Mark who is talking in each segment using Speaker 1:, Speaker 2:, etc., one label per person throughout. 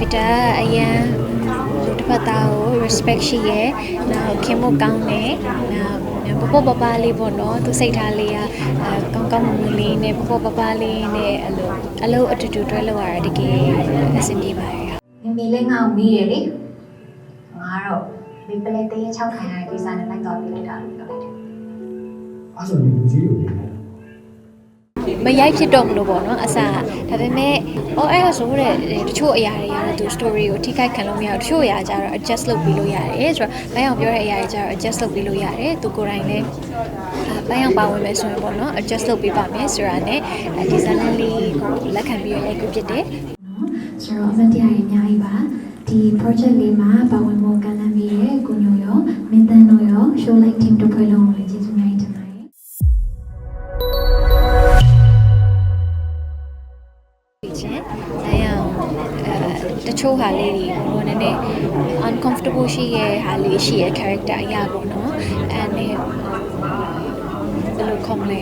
Speaker 1: ဗီတာအရန်လူတစ်ဖက်သားကို respect ရှိရဲနောက်ခင်ဖို့ကောင်းတယ်နောက်ပပပပလေးပေါ့နော်သူစိတ်ထားလေးကအဲကောင်းကောင်းမွန်မွန်လေးနဲ့ပပပပလေးနဲ့အလိုအလိုအတူတူတွဲလို့ရတာတကယ်အဆင်ပြေပါတယ်
Speaker 2: မမီလေးငါ့ကိုမီးရလေငါတော့ဒီပလက်သေး6ခံရတဲ့ကိစ္စနဲ့လိုက်တော့ပြလိုက်တာလို့ပြောလိုက်တယ်
Speaker 3: အဲ့ဆိုရင်လူကြီးတွေနေတယ်
Speaker 1: မရိုက်ဖြစ်တော့မလို့ပေါ့နော်အစားဒါပေမဲ့အော်အဲ့ဒါဆိုတဲ့တချို့အရာတွေကတော့သူ story ကိုထိခိုက်ခံလို့မရဘူးတချို့အရာကျတော့ adjust လုပ်ပြီးလို့ရတယ်ဆိုတော့ဘန်းအောင်ပြောတဲ့အရာတွေကျတော့ adjust လုပ်ပြီးလို့ရတယ်သူကိုယ်တိုင်လည်းဘန်းအောင်ပါဝင်မယ်ဆိုရင်ပေါ့နော် adjust လုပ်ပြီးပါမယ်ဆိုတာနဲ့ဒီဇာတ်လမ်းလေးကိုလက်ခံပြီးရရိုက်ကူးဖြစ်တယ်
Speaker 4: နော်ဆိုတော့အမတ်တရားကြီးအများကြီးပါဒီ project လေးမှာပါဝင်ဖို့ကမ်းလှမ်းပြီးတဲ့ကိုညိုရောမင်းတန်းတို့ရော show light team တို့ဖွဲ့လုံးကိုလည်းကျေးဇူးများ
Speaker 1: တချို့ဟာလေးတွေဘို့နည်းနည်း uncomfortable ရှိရဲ့ဟာလေးရှိရဲ့ character အရာပေါ့နော်အဲနဲ့ဘယ်လိုခေါ်မလဲ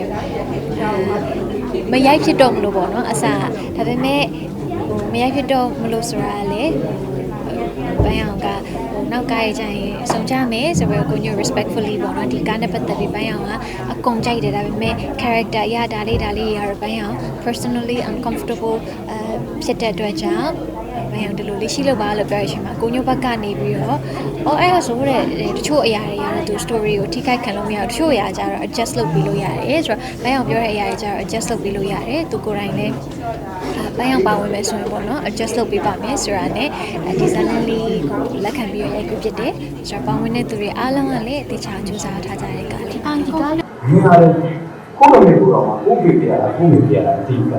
Speaker 1: မရိုက်ဖြစ်တော့မလို့ပေါ့နော်အစားဒါပေမဲ့ဟိုမရိုက်ဖြစ်တော့မလို့ဆိုတာလေဘန်းအောင်ကဟိုနောက်ကားရဲ့ကြရင်ဆုံးကြမယ်ဆိုပြီးကိုညို respectfully ပေါ့နော်ဒီကားနဲ့ပတ်သက်ပြီးဘန်းအောင်ကအကုန်ကြိုက်တယ်ဒါပေမဲ့ character အရဒါလေးဒါလေးရတော့ဘန်းအောင် personally uncomfortable အဲဖြစ်တဲ့အတွက်ကြောင့် ဘန်းအောင်ဒီလိုလေးရှိလို့ပါလို့ပြောရချင်မှာကိုညိုဘက်ကနေပြီးတော့အော်အဲ့ဒါဆိုတဲ့တချို့အရာတွေရတော့သူ story ကိုထိခိုက်ခံလို့မရဘူးတချို့အရာကျတော့ adjust လုပ်ပြီးလို့ရတယ်ဆိုတော့ဘန်းအောင်ပြောတဲ့အရာတွေကျတော့ adjust လုပ်ပြီးလို့ရတယ်သူကိုယ်တိုင်လည်းဘန်းရောက်ပါဝင်မယ်ဆိုရင်ပေါ့နော် adjust လုပ်ပေးပါမယ်ဆိုတာနဲ့ဒီဇာတ်လမ်းလေးကိုလက်ခံပြီးရရိုက်ကူးဖြစ်တယ်ဆိုတော့ပါဝင်တဲ့သူတွေအားလုံးကလည်းအသေးချာစူးစမ်းထားကြတဲ့ကားလေးပါဒီကား။
Speaker 3: ဒီဟာလေကိုယ့်လိုမျိုးတော့မှာကိုယ့်ပြပြရတာကိုယ့်ပြပြရတာအတိအကျ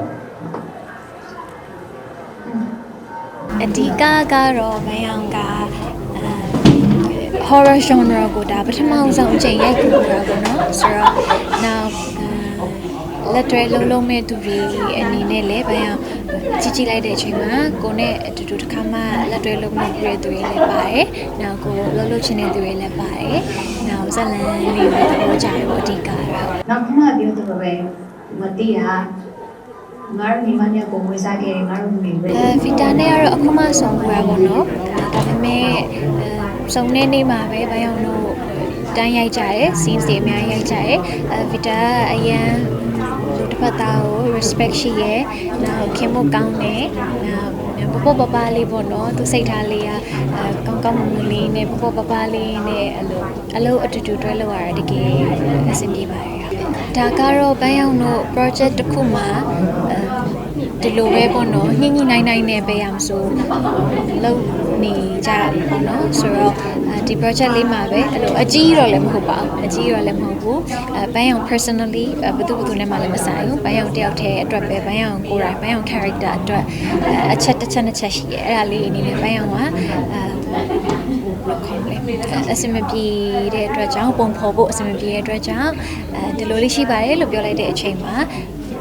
Speaker 1: အဓိကကတော့ဘန်းရောက်ကအဲ horror genre ကိုဒါပထမဆုံးအချိန်ရိုက်ကူးတာပေါ့နော်ဆိုတော့နောက်လက်တွဲလုံးလုံးမဲ့သူတွေအနေနဲ့လည်းဘယ်အောင်ကြည့်ကြည့်လိုက်တဲ့အချိန်မှာကိုနဲ့အတူတူတစ်ခါမှလက်တွဲလုံးမဲ့တဲ့သူတွေလည်းပါတယ်။နောက်ကိုလှုပ်လှုပ်ချင်တဲ့သူတွေလည်းပါတယ်။နောက်ဇက်လန်လေးကိုသဘောကျတယ်ပေါ့အဓိကတော့
Speaker 2: နောက်ခုနကပြောသလိုပဲမတိဟာ ငါတို့မိမနဲ့ပုံဝေးစားခဲ့တယ်ငါတို့မိပဲ
Speaker 1: အဲဗီတာနဲ့ကတော့အခုမှဆုံးဘူးရပါတော့။ဒါပေမဲ့အဲစုံတဲ့နေ့မှာပဲဘယ်အောင်တော့တန်းရိုက်ကြရဲ scenes တွေအများကြီးရိုက်ကြရဲအဲဗီတာအရန်လူတစ်ဖက်သားကို respect ရှိရဲနောက်ခင်ဖို့ကောင်းတယ်နောက်ပပပပလေးပေါ့နော်သူစိတ်ထားလေးကအဲကောင်းကောင်းမွန်မွန်လေးနဲ့ပပပပလေးနဲ့အလိုအလိုအတူတူတွဲလို့ရတာတကယ်အဆင်ပြေပါတယ် ဒါကတော့ဘန်းရောက်တို့ project တစ်ခုမှာအဲဒီလိုပဲပေါ့နော်ညှိညှိနိုင်နိုင်နဲ့ပဲရမဆိုလုပ်နေကြတယ်ပေါ့နော်ဆိုတော့အဲဒီ project လေးမှာပဲအဲ့လိုအကြီးတော့လည်းမဟုတ်ပါဘူးအကြီးတော့လည်းမဟုတ်ဘူးအဲဘန်းရောက် personally ဘယ်သူဘယ်သူနဲ့မှလည်းမဆိုင်ဘူးဘန်းရောက်တယောက်တည်းအတွက်ပဲဘန်းရောက်ကိုယ်တိုင်ဘန်းရောက် character အတွက်အချက်တစ်ချက်နှစ်ချက်ရှိတယ်အဲ့ဒါလေးအနေနဲ့ဘန်းရောက်ကအဲဘယ် လိုခေါ်မလဲအဆင်မပြေတဲ့အတွက်ကြောင့်ပုံဖော်ဖို့အဆင်မပြေတဲ့အတွက်ကြောင့်အဲဒီလိုလေးရှိပါတယ်လို့ပြောလိုက်တဲ့အချိန်မှာ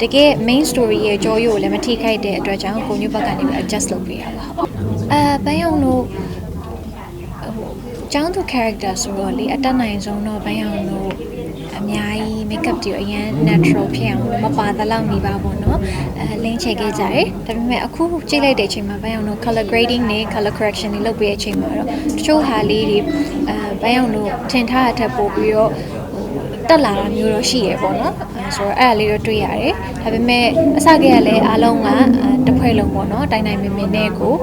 Speaker 1: တကယ် main story ရဲ့ကြောရိုးကိုလည်းမထိခိုက်တဲ့အတွက်ကြောင့်ကိုညွတ်ဘက်ကနေပြီး adjust လုပ်ပေးရပါဟုတ်အဲဘန်းရောက်တို့ဟိုကျောင်းသူ character ဆိုတော့လေအတက်နိုင်ဆုံးတော့ဘန်းရောက်တို့ အများကြီး makeup တွေအရင် natural ဖြစ်အောင်မပါသလောက်နေပါပေါ့နော်အဲလင်းချေခဲ့ကြတယ်ဒါပေမဲ့အခုကြည့်လိုက်တဲ့အချိန်မှာဘန်းရောက်တို့ color grading နဲ့ color correction တွေလုပ်ပေးတဲ့အချိန်မှာတော့တချို့ဟာလေးတွေအဲဘန်းရောက်တို့ထင်ထားတဲ့အထက်ပို့ပြီးတော့တက်လာတာမျိုးတော့ရှိရပေါ့နော်အဲဆိုတော့အဲ့ဒါလေးတော့တွေ့ရတယ်ဒါပေမဲ့အစကတည်းကလည်းအားလုံးကတစ်ဖွဲ့လုံးပေါ့နော်တိုင်းတိုင်းမင်းမင်းနဲ့ကို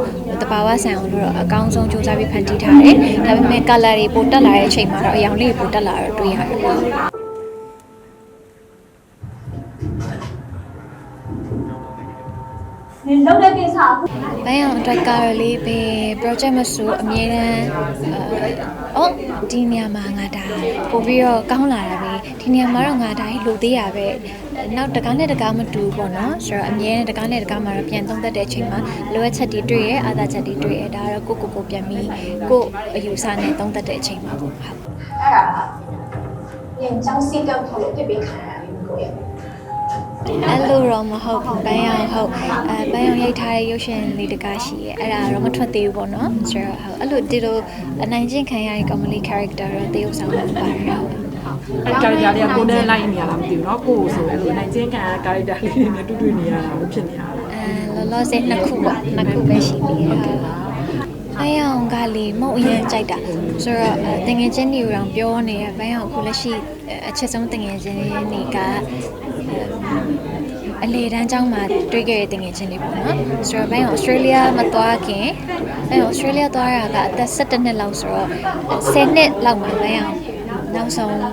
Speaker 1: တဘာဝဆန်အောင်လို့တော့အကောင်းဆုံးစူးစမ်းပြီးဖန်တီးထားတယ်ဒါပေမဲ့ color တွေပိုတက်လာတဲ့အချိန်မှာတော့အရောင်လေးပိုတက်လာတော့တွေ့ရတယ် ပေါ့
Speaker 2: နေလောက်တဲ့ကိစ္စအခု
Speaker 1: ဘန်းအောင်အတွက်ကာရလေးပဲ project မဆိုအမြဲတမ်းအော်ဒီနေရာမှာငါဒါပို့ပြီးတော့ကောင်းလာတာပဲဒီနေရာမှာတော့ငါဒါလိုသေးရပဲနောက်တကားနဲ့တကားမတူဘူးပေါ့နော်ဆိုတော့အမြဲတမ်းတကားနဲ့တကားမှာတော့ပြန်သုံးသပ်တဲ့အချိန်မှာလိုအပ်ချက်တွေတွေ့ရအာသာချက်တွေတွေ့ရဒါကတော့ကိုကိုကိုပြန်ပြီးကိုအယူဆနဲ့သုံးသပ်တဲ့အချိန်မှာပေါ့ဟုတ်
Speaker 2: အဲ့ဒါပြန်ကျောင်းစီကောက်ထုတ်လို့ပြစ်ပေးခံရတယ်ကိုရဲ့
Speaker 1: အဲ့လိုတော့မဟုတ်ဘူးဘန်းရောင်ဟုတ်အဲဘန်းရောင်ရိုက်ထားတဲ့ရုပ်ရှင်လေးတကားရှိရဲ့အဲ့ဒါတော့မထွက်သေးဘူးပေါ့နော်ဆိုတော့ဟုတ်အဲ့လိုဒီလိုအနိုင်ကျင့်ခံရတဲ့ comedy character တော့တရုပ်ဆောင်မှာပါတယ်ဟုတ်
Speaker 5: အဲ့ကာရီတာလေးကကိုနဲ့လိုက်နေရလားမသိဘူးเนาะကိုကိုဆိုအဲ့လိုနိုင်ချင်းခံကာရီတာလေးတွေနဲ့တူတူနေရတာလို့ဖြစ်နေရတာ
Speaker 1: အဲလောလောဆယ်နှစ်ခုပါနှစ်ခုပဲရှိသေးတယ်ဟုတ် ဘိုင်းအောင်ကလေမဟုတ်အရင်ကြိုက်တာဆိုတော့အဲတငယ်ချင်းတွေတောင်ပြောနေရဘိုင်းအောင်အခုလက်ရှိအဲအချက်ဆုံးတငယ်ချင်းတွေက အဲအလေတန်းကျောင်းမှာတွေ့ခဲ့တဲ့တငယ်ချင်းတွေပေါ့နော်ဆိုတော့ဘိုင်းအောင်ဩစတြေးလျမသွားခင်ဘိုင်းအောင်ဩစတြေးလျသွားရတာကအသက်17နှစ်လောက်ဆိုတော့10နှစ်လောက်မှာဘိုင်းအောင်နောက်ဆုံးအဲ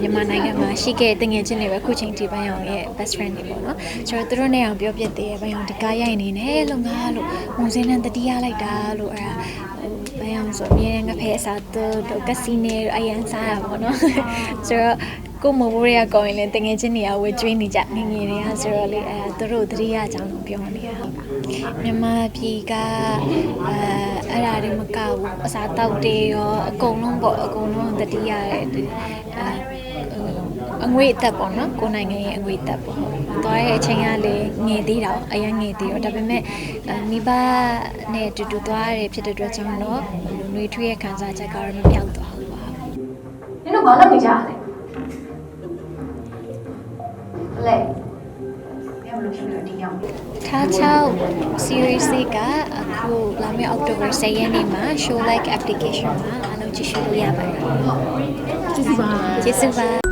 Speaker 1: မြန်မာနိုင်ငံမှာရှိခဲ့တဲ့တငယ်ချင်းတွေပဲခုချိန်ထိဘိုင်းအောင်ရဲ့ best friend တွေပေါ့နော်ဆိုတော့သူတို့နဲ့အောင်ပြောပြသေးတယ်ဘိုင်းအောင်ဒီကားရိုက်နေတယ်လို့ငါလို့မုံစင်းနဲ့တတိယလိုက်တာလို့အဲ့ဒါဟိုဘိုင်းအောင်ဆိုအမြဲတမ်းငါဖဲအစားတို့ကစီနေအရန်စားရပါတော့ဆိုတော့ ကိုမမိုးရကောင်းရင်လည်းတငယ်ချင်းတွေကဝေကျွေးနေကြငငယ်တွေကဆိုတော့လေအဲသူတို့တတိယအကြောင်းကိုပြောနေတာမြန်မာပြည်ကအဲအဲ့ဒါတွေမကဘူးအစားတောက်တွေရောအကုန်လုံးပေါ့အကုန်လုံးတတိယရဲ့အဲအငွေအသက်ပေါ့နော်ကိုယ်နိုင်ငံရဲ့အငွေအသက်ပေါ့သွားတဲ့အချိန်ကလေငယ်သေးတာအရင်ငယ်သေးတော့ဒါပေမဲ့မိဘနဲ့အတူတူသွားရဖြစ်တဲ့အတွက်ကြောင့်တော့ຫນွေထွေးရဲ့ခံစားချက်ကတော့မပြောက်သွားဘူးပါ
Speaker 2: နင်တို့ဘာလုပ်နေကြရလဲ လဲဘယ်လိုဖြစ်လို့ဒီရောက်လဲ
Speaker 1: ထား6 series ကအခုလာမယ့် October 10ရက်နေ့မှာ show like application မှာအားလုံးကြည့်ရှုလို့ရပါတယ်
Speaker 5: ကျေးဇူးပါ
Speaker 1: ကျေးဇူးပါ